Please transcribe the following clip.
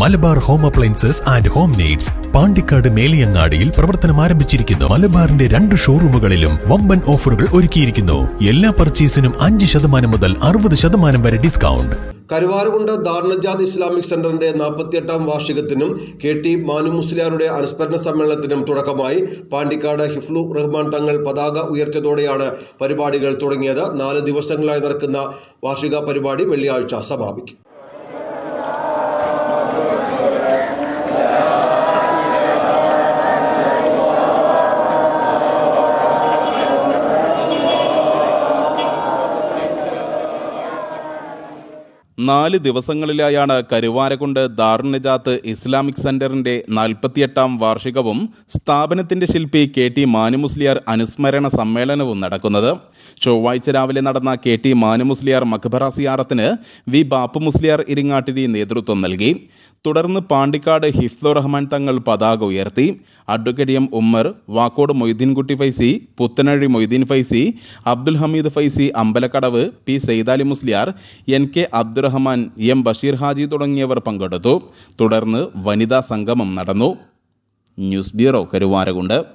Malabar home appliances and home needs Pandikkad മേലിയങ്ങാടിയിൽ പ്രവർത്തനം ആരംഭിച്ചിരിക്കുന്നു. മലബാറിന്റെ രണ്ട് ഷോറൂമുകളിലും വമ്പൻ ഓഫറുകൾ ഒരുക്കിയിരിക്കുന്നു. എല്ലാ പർച്ചേസിനും അഞ്ച് ശതമാനം മുതൽ അറുപത് ശതമാനം വരെ ഡിസ്കൗണ്ട്. കരുവാറുകൊണ്ട് ദാർണജാദ് ഇസ്ലാമിക് സെന്ററിന്റെ നാൽപ്പത്തിയെട്ടാം വാർഷികത്തിനും കെ ടി മാനു മുസ്ലിയാരുടെ അനുസ്മരണ സമ്മേളനത്തിനും തുടക്കമായി പാണ്ടിക്കാട് ഹിഫ്ലു റഹ്മാൻ തങ്ങൾ പതാക ഉയർത്തിയതോടെയാണ് പരിപാടികൾ തുടങ്ങിയത്. നാല് ദിവസങ്ങളായി നടക്കുന്ന വാർഷിക പരിപാടി വെള്ളിയാഴ്ച സമാപിക്കും. നാല് ദിവസങ്ങളിലായാണ് കരുവാരക്കുണ്ട് ദാറുനജാത്ത് ഇസ്ലാമിക് സെന്ററിന്റെ നാൽപ്പത്തിയെട്ടാം വാർഷികവും സ്ഥാപനത്തിന്റെ ശില്പി കെ ടി മാനുമുസ്ലിയാർ അനുസ്മരണ സമ്മേളനവും നടക്കുന്നത്. ചൊവ്വാഴ്ച രാവിലെ നടന്ന കെ ടി മാനുമുസ്ലിയാർ മക്ബറ സിയാറത്തിന് വി ബാപ്പു മുസ്ലിയാർ ഇരിങ്ങാട്ടിരി നേതൃത്വം നൽകി. തുടർന്ന് പാണ്ടിക്കാട് ഹിഫ്ലു റഹ്മാൻ തങ്ങൾ പതാക ഉയർത്തി. Advocate M Ummer Vakkode Moideenkutty Faizy Puthanazhi Moideen Faizy Abdul Hameed Faizy Ambalakkadavu P Saithali Musliyar N K Abdurahman M Basheer Haji തുടങ്ങിയവർ പങ്കെടുത്തു. തുടർന്ന് വനിതാ സംഗമം നടന്നു. News bureau Karuvarakundu.